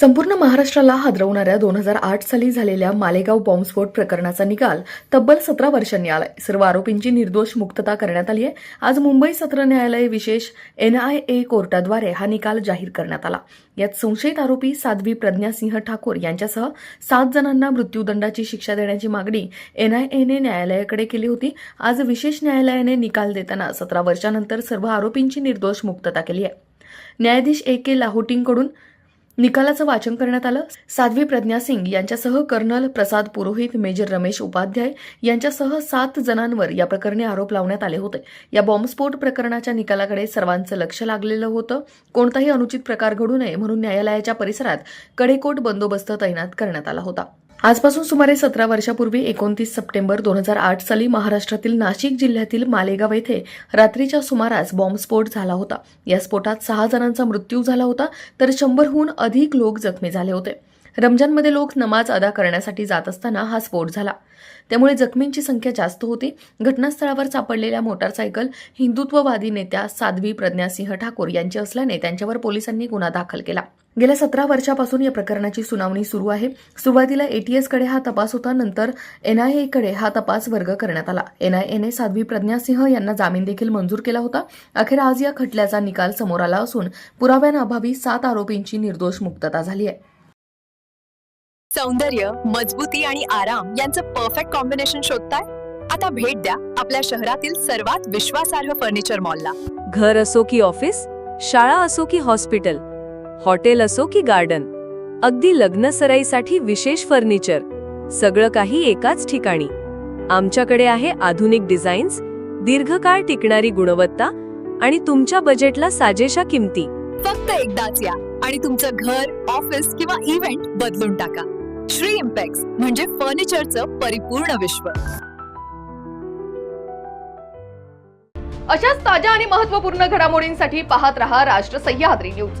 संपूर्ण महाराष्ट्राला हादरवणाऱ्या दोन हजार आठ साली झालेल्या मालेगाव बॉम्बस्फोट प्रकरणाचा निकाल तब्बल सतरा वर्षांनी आलाय. सर्व आरोपींची निर्दोष मुक्तता करण्यात आली आहे. आज मुंबई सत्र न्यायालय विशेष एनआयए कोर्टाद्वारे हा निकाल जाहीर करण्यात आला. यात संशयित आरोपी साध्वी प्रज्ञासिंह ठाकूर यांच्यासह सात जणांना मृत्यूदंडाची शिक्षा देण्याची मागणी एनआयएने न्यायालयाकडे केली होती. आज विशेष न्यायालयाने निकाल देताना सतरा वर्षानंतर सर्व आरोपींची निर्दोष मुक्तता केली आहे. न्यायाधीश ए के लाहोटींकडून निकालाचं वाचन करण्यात आलं. साध्वी प्रज्ञा सिंग यांच्यासह कर्नल प्रसाद पुरोहित मेजर रमेश उपाध्याय यांच्यासह सात जणांवर या प्रकरणी आरोप लावण्यात आले होते. या बॉम्बस्फोट प्रकरणाच्या निकालाकडे सर्वांचं लक्ष लागलेलं होतं. कोणताही अनुचित प्रकार घडू नये म्हणून न्यायालयाच्या परिसरात कडेकोट बंदोबस्त तैनात करण्यात आला होता. आजपासून सुमारे सतरा वर्षापूर्वी एकोणतीस सप्टेंबर दोन हजार आठ साली महाराष्ट्रातील नाशिक जिल्ह्यातील मालेगाव येथे रात्रीच्या सुमारास बॉम्बस्फोट झाला होता. या स्फोटात सहा जणांचा मृत्यू झाला होता तर शंभरहून अधिक लोक जखमी झाले होते. रमजानमध्ये लोक नमाज अदा करण्यासाठी जात असताना हा स्फोट झाला. त्यामुळे जखमींची संख्या जास्त होती. घटनास्थळावर सापडलेल्या मोटारसायकल हिंदुत्ववादी नेत्या साध्वी प्रज्ञासिंह ठाकूर यांची असल्याने त्यांच्यावर पोलिसांनी गुन्हा दाखल केला. गेल्या सतरा वर्षापासून या प्रकरणाची सुनावणी सुरू आहे. सुरुवातीला एटीएसकडे हा तपास होता नंतर एनआयएकडे हा तपास वर्ग करण्यात आला. एनआयएने साध्वी प्रज्ञासिंह यांना जामीन देखील मंजूर केला होता. अखेर आज या खटल्याचा निकाल समोर आला असून पुराव्यांअभावी सात आरोपींची निर्दोष मुक्तता झाली आहे. सौंदर्य मजबूती आणि आराम यांचं परफेक्ट कॉम्बिनेशन शोधताय? आता भेट द्या आपल्या शहरातील सर्वात विश्वासार्ह फर्निचर मॉलला घर असो की ऑफिस शाळा असो की हॉस्पिटल हॉटेल असो की गार्डन अगदी लग्न सराईसाठी विशेष फर्निचर सगळं काही एकाच ठिकाणी. आमच्याकडे आहे आधुनिक डिझाईन्स दीर्घकाळ टिकणारी गुणवत्ता आणि तुमच्या बजेटला साजेशा किमती. फक्त एकदाच या आणि तुमचं घर ऑफिस किंवा इव्हेंट बदलून टाका. श्री इम्पॅक्स म्हणजे फर्निचरचं परिपूर्ण विश्व. अशाच ताज्या आणि महत्त्वपूर्ण घडामोडींसाठी पाहत रहा राष्ट्र सह्याद्री न्यूज.